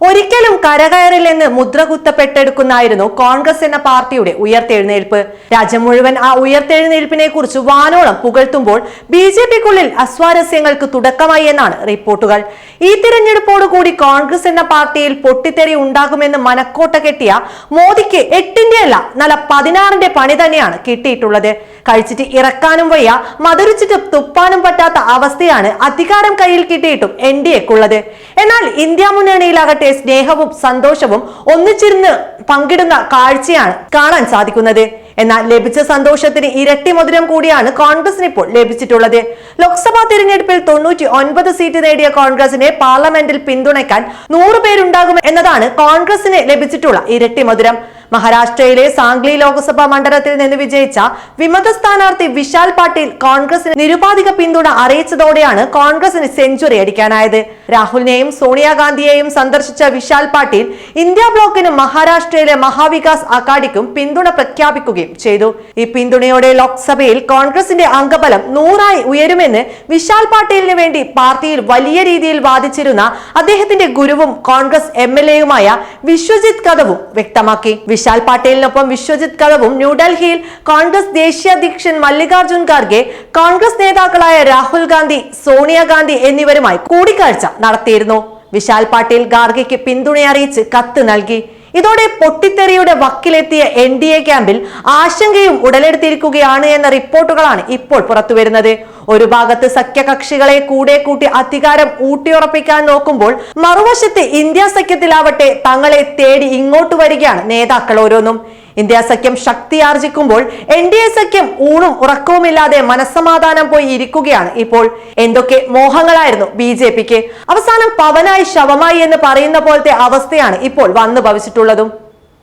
ഒരിക്കലും കരകയറില്ലെന്ന് മുദ്ര കുത്തപ്പെട്ടെടുക്കുന്നായിരുന്നു കോൺഗ്രസ് എന്ന പാർട്ടിയുടെ ഉയർത്തെഴുന്നേൽപ്പ്. രാജ്യം മുഴുവൻ ആ ഉയർത്തെഴുന്നേൽപ്പിനെ കുറിച്ച് വാനോളം പുകഴ്ത്തുമ്പോൾ ബി ജെ പിക്കുള്ളിൽ അസ്വാരസ്യങ്ങൾക്ക് തുടക്കമായി എന്നാണ് റിപ്പോർട്ടുകൾ. ഈ തിരഞ്ഞെടുപ്പോടുകൂടി കോൺഗ്രസ് എന്ന പാർട്ടിയിൽ പൊട്ടിത്തെറി ഉണ്ടാകുമെന്ന് മനക്കോട്ട കെട്ടിയ മോദിക്ക് എട്ടിന്റെ അല്ല നല്ല പതിനാറിന്റെ പണി തന്നെയാണ് കിട്ടിയിട്ടുള്ളത്. കഴിച്ചിട്ട് ഇറക്കാനും വയ്യ മധുരിച്ചിട്ട് തുപ്പാനും പറ്റാത്ത അവസ്ഥയാണ് അധികാരം കയ്യിൽ കിട്ടിയിട്ടും എൻ ഡി എക്കുള്ളത്. എന്നാൽ ഇന്ത്യ മുന്നണിയിലാകട്ടെ സ്നേഹവും സന്തോഷവും ഒന്നിച്ചിരുന്ന് പങ്കിടുന്ന കാഴ്ചയാണ് കാണാൻ സാധിക്കുന്നത്. എന്നാൽ ലഭിച്ച സന്തോഷത്തിന് ഇരട്ടി മധുരം കൂടിയാണ് കോൺഗ്രസിന് ഇപ്പോൾ ലഭിച്ചിട്ടുള്ളത്. ലോക്സഭാ തിരഞ്ഞെടുപ്പിൽ തൊണ്ണൂറ്റി ഒൻപത് സീറ്റ് നേടിയ കോൺഗ്രസിനെ പാർലമെന്റിൽ പിന്തുണയ്ക്കാൻ നൂറ് പേരുണ്ടാകും എന്നതാണ് കോൺഗ്രസിന് ലഭിച്ചിട്ടുള്ള ഇരട്ടി മധുരം. മഹാരാഷ്ട്രയിലെ സാംഗ്ലി ലോക്സഭാ മണ്ഡലത്തിൽ നിന്ന് വിജയിച്ച വിമത സ്ഥാനാർത്ഥി വിശാൽ പാട്ടീൽ കോൺഗ്രസിന് നിരുപാധിക പിന്തുണ അറിയിച്ചതോടെയാണ് കോൺഗ്രസിന് സെഞ്ചുറി അടിക്കാനായത്. രാഹുലിനെയും സോണിയാഗാന്ധിയെയും സന്ദർശിച്ച വിശാൽ പാട്ടീൽ ഇന്ത്യ ബ്ലോക്കിനും മഹാരാഷ്ട്രയിലെ മഹാവികാസ് അഘാഡിക്കും പിന്തുണ പ്രഖ്യാപിക്കുകയും ചെയ്തു. ഈ പിന്തുണയോടെ ലോക്സഭയിൽ കോൺഗ്രസിന്റെ അംഗബലം നൂറായി ഉയരുമെന്ന് വിശാൽ പാട്ടീലിന് വേണ്ടി പാർട്ടിയിൽ വലിയ രീതിയിൽ വാദിച്ചിരുന്ന അദ്ദേഹത്തിന്റെ ഗുരുവും കോൺഗ്രസ് എം എൽ എയുമായ വിശ്വജിത് കഥവും വ്യക്തമാക്കി. വിശാൽ പട്ടേലിനൊപ്പം വിശ്വജിത് കഴവും ന്യൂഡൽഹിയിൽ കോൺഗ്രസ് ദേശീയ അധ്യക്ഷൻ മല്ലികാർജുൻ ഖാർഗെ കോൺഗ്രസ് നേതാക്കളായ രാഹുൽ ഗാന്ധി സോണിയാഗാന്ധി എന്നിവരുമായി കൂടിക്കാഴ്ച നടത്തിയിരുന്നു. വിശാൽ പാട്ടീൽ ഖാർഗെക്ക് പിന്തുണയറിയിച്ച് കത്ത് നൽകി. ഇതോടെ പൊട്ടിത്തെറിയുടെ വക്കിലെത്തിയ എൻ ഡി എ ക്യാമ്പിൽ ആശങ്കയും ഉടലെടുത്തിരിക്കുകയാണ് എന്ന റിപ്പോർട്ടുകളാണ് ഇപ്പോൾ പുറത്തുവരുന്നത്. ഒരു ഭാഗത്ത് സഖ്യകക്ഷികളെ കൂടെ കൂട്ടി അധികാരം ഊട്ടിയുറപ്പിക്കാൻ നോക്കുമ്പോൾ മറുവശത്ത് ഇന്ത്യ സഖ്യത്തിലാവട്ടെ തങ്ങളെ തേടി ഇങ്ങോട്ട് വരികയാണ് നേതാക്കൾ ഓരോന്നും. ഇന്ത്യ സഖ്യം ശക്തിയാർജിക്കുമ്പോൾ എൻ ഡി എ സഖ്യം ഊണും ഉറക്കവുമില്ലാതെ മനസ്സമാധാനം പോയി ഇരിക്കുകയാണ്. ഇപ്പോൾ എന്തൊക്കെ മോഹങ്ങളായിരുന്നു ബി ജെ പിക്ക്? അവസാനം പവനായി ശവമായി എന്ന് പറയുന്ന പോലത്തെ അവസ്ഥയാണ് ഇപ്പോൾ വന്നു ഭവിച്ചിട്ടുള്ളതും